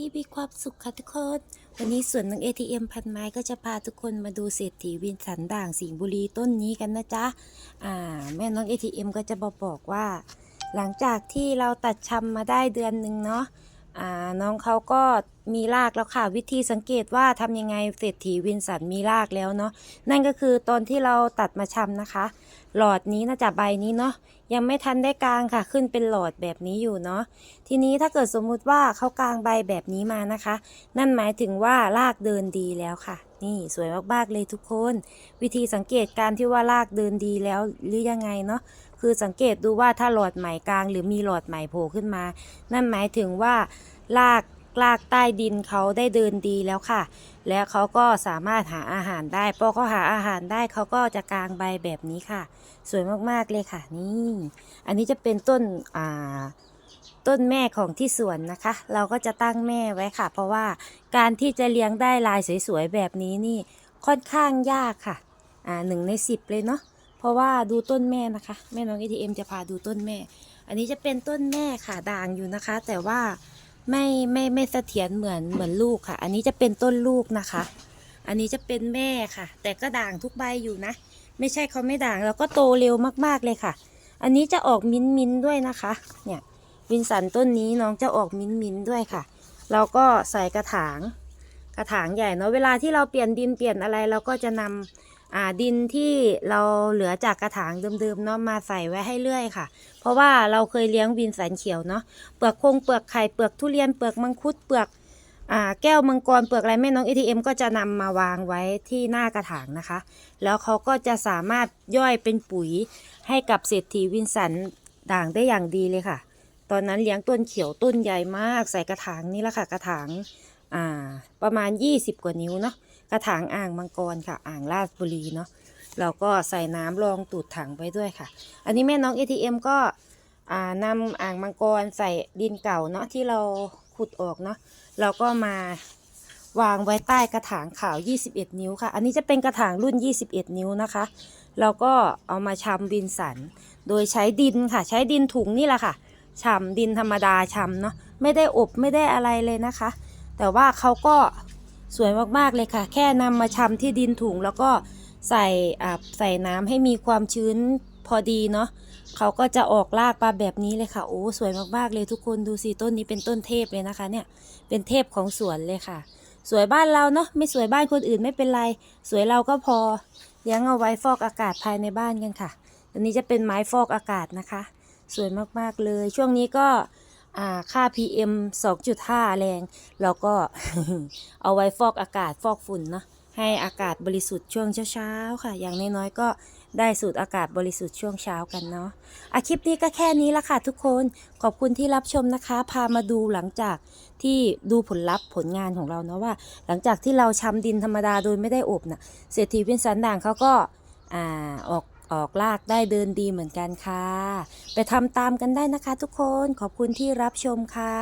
ดีมีความสุขค่ะทุกคน วันนี้ส่วนของ ATM พันไม้ก็จะพาทุกคนมาดูเศรษฐีวินสันด่างสิงห์บุรีต้นนี้กันนะจ๊ะ อ่า แม่น้อง ATM ก็จะบอกบอกว่า หลังจากที่เราตัดชำมาได้เดือนหนึ่งเนาะ อ่าน้องเขาก็มีรากแล้วค่ะ วิธีสังเกตว่าทำยังไงเศรษฐีวินสันมีรากแล้วเนาะนั่นก็คือตอนที่เราตัดมาชำนะคะ หลอดนี้นะจ๊ะใบนี้เนาะยังไม่ทันได้กลางค่ะ ขึ้นเป็นหลอดแบบนี้อยู่เนาะทีนี้ถ้าเกิดสมมุติว่าเขากลางใบแบบนี้มานะคะ นั่นหมายถึงว่ารากเดินดีแล้วค่ะ นี่สวยมากๆเลยทุกคน วิธีสังเกตการที่ว่ารากเดินดีแล้วหรือยังไงเนาะ คือสังเกตดูว่าถ้าหลอดใหมกลาง หรือมีหลอดใหมโผล่ขึ้นมา นั่นหมายถึงว่ารากรากใต้ดินเขาได้เดินดีแล้วค่ะ แล้วเขาก็สามารถหาอาหารได้พอเขาหาอาหารได้เขาก็จะกางใบแบบนี้ค่ะ สวยมากๆเลยค่ะ นี่ อันนี้จะเป็นต้นอ่าต้นแม่ของที่สวนนะคะ เราก็จะตั้งแม่ไว้ค่ะ เพราะว่าการที่จะเลี้ยงได้ลายสวยๆแบบนี้นี่ค่อนข้างยากค่ะ อ่าหนึ่งในสิบเลยเนาะ ราะว่าดูต้นแม่นะคะ แม่น้อง ATM จะพาดูต้นแม่ อันนี้จะเป็นต้นแม่ค่ะด่างอยู่นะคะ แต่ว่าไม่ไม่ไม่เสถียรเหมือนเหมือนลูกค่ะ อันนี้จะเป็นต้นลูกนะคะ อันนี้จะเป็นแม่ค่ะ แต่ก็ด่างทุกใบอยู่นะ ไม่ใช่เขาไม่ด่างแล้วก็โตเร็วมากๆเลยค่ะ อันนี้จะออกมิ้นมิ้นด้วยนะคะ เนี่ยวินสันต้นนี้น้องจะออกมิ้นมิ้นด้วยค่ะ เราก็ใส่กระถาง กระถางใหญ่เนาะเวลาที่เราเปลี่ยนดินเปลี่ยนอะไรเราก็จะนำ อ่าดินที่เราเหลือจากกระถางเดิมๆเนาะมาใส่ไว้ให้เรื่อยค่ะ เพราะว่าเราเคยเลี้ยงวินสันเขียวเนาะเปลือกคงเปลือกไข่เปลือกทุเรียนเปลือกมังคุดเปลือกอ่าแก้วมังกรเปลือกอะไรแม่น้อง ATM ก็จะนำมาวางไว้ที่หน้ากระถางนะคะ แล้วเขาก็จะสามารถย่อยเป็นปุ๋ยให้กับเศรษฐีวินสันด่างได้อย่างดีเลยค่ะ ตอนนั้นเลี้ยงต้นเขียวต้นใหญ่มากใส่กระถางนี่แหละค่ะกระถาง อ่า ประมาณ 20 กว่านิ้วเนาะกระถางอ่างมังกรค่ะ อ่างราชบุรีเนาะเราก็ใส่น้ำรองตูดถังไว้ด้วยค่ะ อันนี้แม่น้อง ATM ก็อ่านำอ่างมังกรใส่ดินเก่าเนาะที่เราขุดออกเนาะเราก็มาวางไว้ใต้กระถางขาว 21 นิ้วค่ะ อันนี้จะเป็นกระถางรุ่น 21 นิ้วนะคะ เราก็เอามาชำวินสัน โดยใช้ดินค่ะ ใช้ดินถุงนี่แหละค่ะชำดินธรรมดาชำเนาะไม่ได้อบไม่ได้อะไรเลยนะคะ แต่ว่าเขาก็สวยมากๆเลยค่ะ แค่นำมาชำที่ดินถุงแล้วก็ใส่ใส่น้ำให้มีความชื้นพอดีเนาะเขาก็จะออกรากมาแบบนี้เลยค่ะโอ้สวยมากๆเลยทุกคนดูสิต้นนี้เป็นต้นเทพเลยนะคะ เนี่ย เป็นเทพของสวนเลยค่ะ สวยบ้านเราเนาะไม่สวยบ้านคนอื่นไม่เป็นไร สวยเราก็พอเลี้ยงเอาไว้ฟอกอากาศภายในบ้านกันค่ะ อันนี้จะเป็นไม้ฟอกอากาศนะคะ สวยมากๆเลย ช่วงนี้ก็ ค่า PM 2.5 แรง เราก็เอาไว้ฟอกอากาศฟอกฝุ่นเนาะให้อากาศบริสุทธิ์ช่วงเช้าๆค่ะ อย่างน้อยๆก็ได้สูดอากาศบริสุทธิ์ช่วงเช้ากันเนาะอะคลิปนี้ก็แค่นี้ละค่ะทุกคน ขอบคุณที่รับชมนะคะ พามาดูหลังจากที่ดูผลลัพธ์ผลงานของเราเนาะว่า หลังจากที่เราชำดินธรรมดาโดยไม่ได้อบน่ะเศรษฐีวินสันด่างเขาก็อ่าออก ออกลากได้เดินดีเหมือนกันค่ะ ไปทำตามกันได้นะคะทุกคนขอบคุณที่รับชมค่ะ